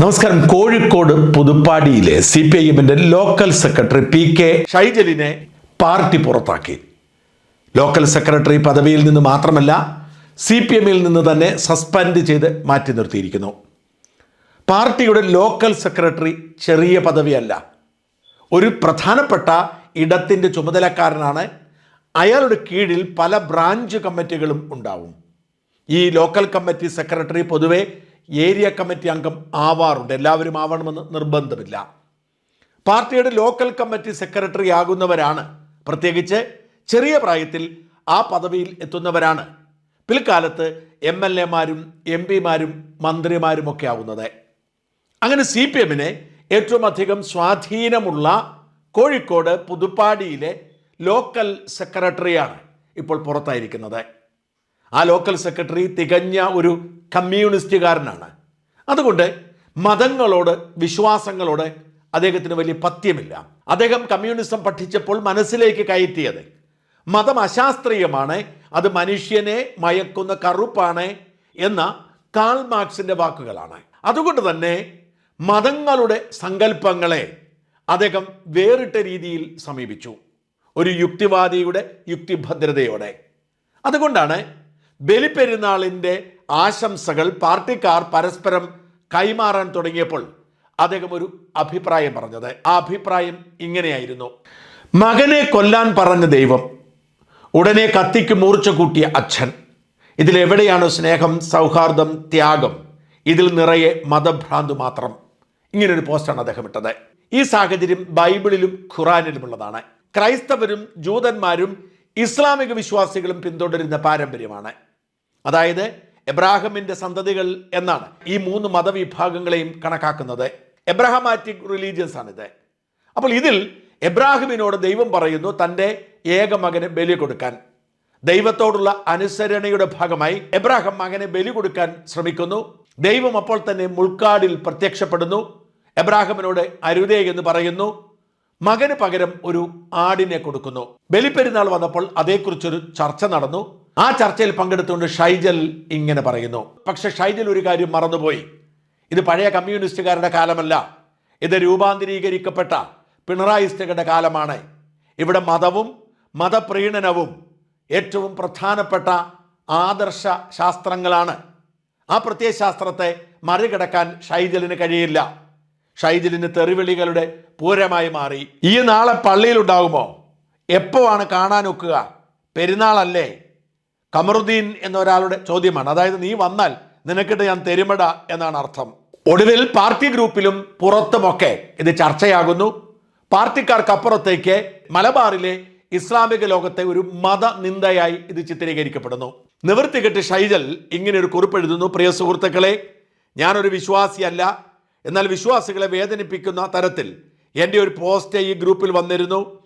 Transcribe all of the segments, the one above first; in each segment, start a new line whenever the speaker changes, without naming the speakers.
നമസ്കാരം. കോഴിക്കോട് പുതുപ്പാടിയിലെ C P I എമ്മിന്റെ ലോക്കൽ സെക്രട്ടറി പി കെ ഷൈജലിനെ പാർട്ടി പുറത്താക്കി. ലോക്കൽ സെക്രട്ടറി പദവിയിൽ നിന്ന് മാത്രമല്ല സി പി എമ്മിൽ നിന്ന് തന്നെ സസ്പെൻഡ് ചെയ്ത് മാറ്റി നിർത്തിയിരിക്കുന്നു. പാർട്ടിയുടെ ലോക്കൽ സെക്രട്ടറി ചെറിയ പദവിയല്ല. ഒരു പ്രധാനപ്പെട്ട ഇടത്തിന്റെ ചുമതലക്കാരനാണ്. അയാളുടെ കീഴിൽ പല ബ്രാഞ്ച് കമ്മിറ്റികളും ഉണ്ടാവും. ഈ ലോക്കൽ കമ്മിറ്റി സെക്രട്ടറി പൊതുവെ ഏരിയ കമ്മിറ്റി അംഗം ആവാറുണ്ട്. എല്ലാവരും ആവണമെന്ന് നിർബന്ധമില്ല. പാർട്ടിയുടെ ലോക്കൽ കമ്മിറ്റി സെക്രട്ടറി ആകുന്നവരാണ്. പ്രത്യേകിച്ച് ചെറിയ പ്രായത്തിൽ ആ പദവിയിൽ എത്തുന്നവരാണ്. പിൽക്കാലത്ത് എം എൽ എമാരും എം പിമാരും മന്ത്രിമാരുമൊക്കെ ആവുന്നത്. അങ്ങനെ സി പി എമ്മിനെ ഏറ്റവും അധികം സ്വാധീനമുള്ള കോഴിക്കോട് പുതുപ്പാടിയിലെ ലോക്കൽ സെക്രട്ടറിയാണ് ഇപ്പോൾ പുറത്തായിരിക്കുന്നത്. ആ ലോക്കൽ സെക്രട്ടറി തികഞ്ഞ ഒരു കമ്മ്യൂണിസ്റ്റുകാരനാണ്. അതുകൊണ്ട് മതങ്ങളോട് വിശ്വാസങ്ങളോട് അദ്ദേഹത്തിന് വലിയ പത്യമില്ല. അദ്ദേഹം കമ്മ്യൂണിസം പഠിച്ചപ്പോൾ മനസ്സിലേക്ക് കയറ്റിയത് മതം അശാസ്ത്രീയമാണ് അത് മനുഷ്യനെ മയക്കുന്ന കറുപ്പാണ് എന്ന കാൾ മാർക്സിന്റെ വാക്കുകളാണ്. അതുകൊണ്ട് തന്നെ മതങ്ങളുടെ സങ്കല്പങ്ങളെ അദ്ദേഹം വേറിട്ട രീതിയിൽ സമീപിച്ചു. ഒരു യുക്തിവാദിയുടെ യുക്തിഭദ്രതയോടെ. അതുകൊണ്ടാണ് ബലിപ്പെരുന്നാളിന്റെ ആശംസകൾ പാർട്ടിക്കാർ പരസ്പരം കൈമാറാൻ തുടങ്ങിയപ്പോൾ അദ്ദേഹം ഒരു അഭിപ്രായം പറഞ്ഞത്. ആ അഭിപ്രായം ഇങ്ങനെയായിരുന്നു. മകനെ കൊല്ലാൻ പറഞ്ഞ ദൈവം ഉടനെ കത്തിക്ക് മൂർച്ച കൂട്ടിയ അച്ഛൻ. ഇതിലെവിടെയാണ് സ്നേഹം സൗഹാർദ്ദം ത്യാഗം. ഇതിൽ നിറയെ മതഭ്രാന്ത് മാത്രം. ഇങ്ങനൊരു പോസ്റ്റാണ് അദ്ദേഹം ഇട്ടത്. ഈ സാഹചര്യം ബൈബിളിലും ഖുറാനിലുമുള്ളതാണ്. ക്രൈസ്തവരും ജൂതന്മാരും ഇസ്ലാമിക വിശ്വാസികളും പിന്തുടരുന്ന പാരമ്പര്യമാണ്. അതായത് എബ്രാഹിമിന്റെ സന്തതികൾ എന്നാണ് ഈ മൂന്ന് മതവിഭാഗങ്ങളെയും കണക്കാക്കുന്നത്. എബ്രഹമാറ്റിക് റിലീജിയൻസ് ആണിത്. അപ്പോൾ ഇതിൽ എബ്രാഹിമിനോട് ദൈവം പറയുന്നു തന്റെ ഏക മകനെ ബലി കൊടുക്കാൻ. ദൈവത്തോടുള്ള അനുസരണയുടെ ഭാഗമായി എബ്രാഹിം മകനെ ബലി കൊടുക്കാൻ ശ്രമിക്കുന്നു. ദൈവം അപ്പോൾ തന്നെ മുൾക്കാടിൽ പ്രത്യക്ഷപ്പെടുന്നു. എബ്രാഹിമിനോട് അരുതേ എന്ന് പറയുന്നു. മകന് പകരം ഒരു ആടിനെ കൊടുക്കുന്നു. ബലിപ്പെരുന്നാൾ വന്നപ്പോൾ അതേക്കുറിച്ചൊരു ചർച്ച നടന്നു. ആ ചർച്ചയിൽ പങ്കെടുത്തുകൊണ്ട് ഷൈജൽ ഇങ്ങനെ പറയുന്നു. പക്ഷെ ഷൈജൽ ഒരു കാര്യം മറന്നുപോയി. ഇത് പഴയ കമ്മ്യൂണിസ്റ്റുകാരുടെ കാലമല്ല. ഇത് രൂപാന്തരീകരിക്കപ്പെട്ട പിണറായിസ്റ്റുകളുടെ കാലമാണ്. ഇവിടെ മതവും മതപ്രീണനവും ഏറ്റവും പ്രധാനപ്പെട്ട ആദർശ ശാസ്ത്രങ്ങളാണ്. ആ പ്രത്യയശാസ്ത്രത്തെ മറികടക്കാൻ ഷൈജലിന് കഴിയില്ല. ഷൈജലിന് തെറിവിളികളുടെ പൂരമായി മാറി. ഈ നാളെ പള്ളിയിലുണ്ടാകുമോ എപ്പോഴാണ് കാണാനൊക്കുക? പെരുന്നാളല്ലേ? കമറുദ്ദീൻ എന്നൊരാളുടെ ചോദ്യമാണ്. അതായത് നീ വന്നാൽ നിനക്കിട്ട് ഞാൻ തെരുമട എന്നാണ് അർത്ഥം. ഒടുവിൽ പാർട്ടി ഗ്രൂപ്പിലും പുറത്തുമൊക്കെ ഇത് ചർച്ചയാകുന്നു. പാർട്ടിക്കാർക്കപ്പുറത്തേക്ക് മലബാറിലെ ഇസ്ലാമിക ലോകത്തെ ഒരു മതനിന്ദയായി ഇത് ചിത്രീകരിക്കപ്പെടുന്നു. നിവൃത്തികെട്ട് ഷൈജൽ ഇങ്ങനെ ഒരു കുറിപ്പെഴുതുന്നു. പ്രിയ സുഹൃത്തുക്കളെ ഞാനൊരു വിശ്വാസിയല്ല. എന്നാൽ വിശ്വാസികളെ വേദനിപ്പിക്കുന്ന തരത്തിൽ എന്റെ ഒരു പോസ്റ്റ് ഈ ഗ്രൂപ്പിൽ വന്നിരുന്നു.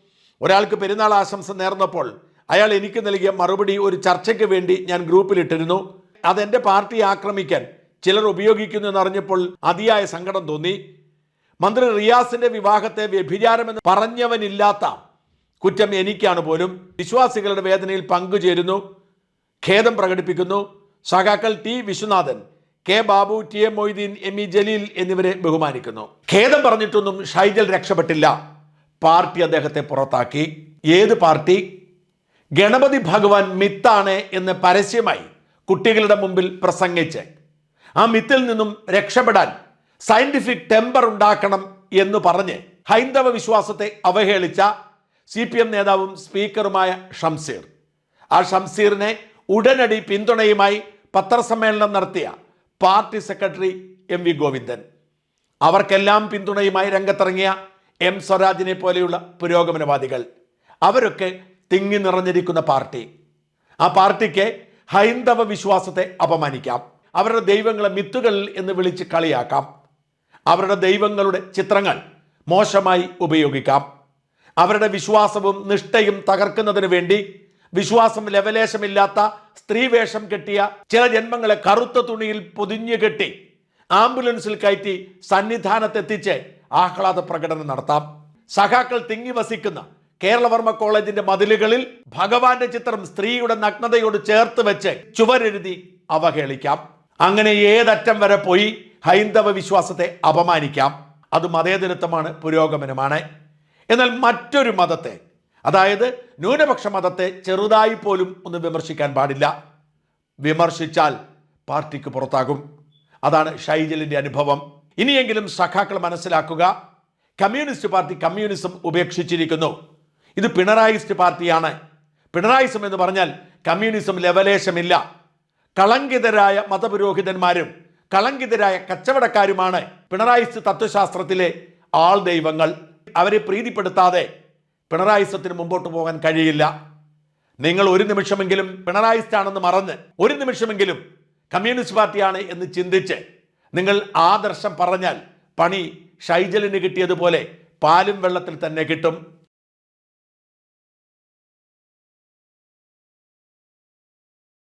ഒരാൾക്ക് പെരുന്നാൾ ആശംസ നേർന്നപ്പോൾ അയാൾ എനിക്ക് നൽകിയ മറുപടി ഒരു ചർച്ചയ്ക്ക് വേണ്ടി ഞാൻ ഗ്രൂപ്പിലിട്ടിരുന്നു. അതെന്റെ പാർട്ടി ആക്രമിക്കാൻ ചിലർ ഉപയോഗിക്കുന്നു എന്നറിഞ്ഞപ്പോൾ അതിയായ സങ്കടം തോന്നി. മന്ത്രി റിയാസിന്റെ വിവാഹത്തെ വ്യഭിചാരമെന്ന് പറഞ്ഞവനില്ലാത്ത കുറ്റം എനിക്കാണ് പോലും. വിശ്വാസികളുടെ വേദനയിൽ പങ്കുചേരുന്നു. ഖേദം പ്രകടിപ്പിക്കുന്നു. സഖാക്കൾ T Viswanathan K Babu T M Moideen M E Jaleel എന്നിവരെ ബഹുമാനിക്കുന്നു. ഖേദം പറഞ്ഞിട്ടൊന്നും ഷൈജൽ രക്ഷപ്പെട്ടില്ല. പാർട്ടി അദ്ദേഹത്തെ പുറത്താക്കി. ഏത് പാർട്ടി? ഗണപതി ഭഗവാൻ മിത്താണ് എന്ന് പരസ്യമായി കുട്ടികളുടെ മുമ്പിൽ പ്രസംഗിച്ച് ആ മിത്തിൽ നിന്നും രക്ഷപ്പെടാൻ സയന്റിഫിക് ടെമ്പർ ഉണ്ടാക്കണം എന്ന് പറഞ്ഞ് ഹൈന്ദവ വിശ്വാസത്തെ അവഹേളിച്ച സി പി എം നേതാവും സ്പീക്കറുമായ ഷംസീർ. ആ ഷംസീറിനെ ഉടനടി പിന്തുണയുമായി പത്രസമ്മേളനം നടത്തിയ party secretary M V Govindan. അവർക്കെല്ലാം പിന്തുണയുമായി രംഗത്തിറങ്ങിയ എം സ്വരാജിനെ പോലെയുള്ള പുരോഗമനവാദികൾ. അവരൊക്കെ തിങ്ങി നിറഞ്ഞിരിക്കുന്ന പാർട്ടി. ആ പാർട്ടിക്ക് ഹൈന്ദവ വിശ്വാസത്തെ അപമാനിക്കാം. അവരുടെ ദൈവങ്ങളെ മിത്തുകൾ എന്ന് വിളിച്ച് കളിയാക്കാം. അവരുടെ ദൈവങ്ങളുടെ ചിത്രങ്ങൾ മോശമായി ഉപയോഗിക്കാം. അവരുടെ വിശ്വാസവും നിഷ്ഠയും തകർക്കുന്നതിന് വേണ്ടി വിശ്വാസം ലവലേശമില്ലാത്ത സ്ത്രീവേഷം കെട്ടിയ ചില ജന്മങ്ങളെ കറുത്ത തുണിയിൽ പൊതിഞ്ഞു കെട്ടി ആംബുലൻസിൽ കയറ്റി സന്നിധാനത്തെത്തിച്ച് ആഹ്ലാദ പ്രകടനം നടത്താം. സഖാക്കൾ തിങ്ങി വസിക്കുന്ന കേരളവർമ്മ കോളേജിന്റെ മതിലുകളിൽ ഭഗവാന്റെ ചിത്രം സ്ത്രീയുടെ നഗ്നതയോട് ചേർത്ത് വെച്ച് ചുവരെഴുതി അവഹേളിക്കാം. അങ്ങനെ ഏതറ്റം വരെ പോയി ഹൈന്ദവ വിശ്വാസത്തെ അപമാനിക്കാം. അത് മതേതരത്വമാണ് പുരോഗമനമാണ്. എന്നാൽ മറ്റൊരു മതത്തെ അതായത് ന്യൂനപക്ഷ മതത്തെ ചെറുതായി പോലും ഒന്ന് വിമർശിക്കാൻ പാടില്ല. വിമർശിച്ചാൽ പാർട്ടിക്ക് പുറത്താകും. അതാണ് ഷൈജലിന്റെ അനുഭവം. ഇനിയെങ്കിലും സഖാക്കൾ മനസ്സിലാക്കുക കമ്മ്യൂണിസ്റ്റ് പാർട്ടി കമ്മ്യൂണിസം ഉപേക്ഷിച്ചിരിക്കുന്നു. ഇത് പിണറായിസ്റ്റ് പാർട്ടിയാണ്. പിണറായിസം എന്ന് പറഞ്ഞാൽ കമ്മ്യൂണിസം ലെവലേശമില്ല കളങ്കിതരായ മതപുരോഹിതന്മാരും കളങ്കിതരായ കച്ചവടക്കാരുമാണ് പിണറായിസ്റ്റ് തത്വശാസ്ത്രത്തിലെ ആൾ ദൈവങ്ങൾ. അവരെ പ്രീതിപ്പെടുത്താതെ പിണറായിസത്തിന് മുമ്പോട്ട് പോകാൻ കഴിയില്ല. നിങ്ങൾ ഒരു നിമിഷമെങ്കിലും പിണറായിസ്റ്റ് ആണെന്ന് മറന്ന് ഒരു നിമിഷമെങ്കിലും കമ്മ്യൂണിസ്റ്റ് പാർട്ടിയാണ് എന്ന് ചിന്തിച്ച് നിങ്ങൾ ആദർശം പറഞ്ഞാൽ പണി ഷൈജലിന് കിട്ടിയതുപോലെ പാലും വെള്ളത്തിൽ തന്നെ കിട്ടും.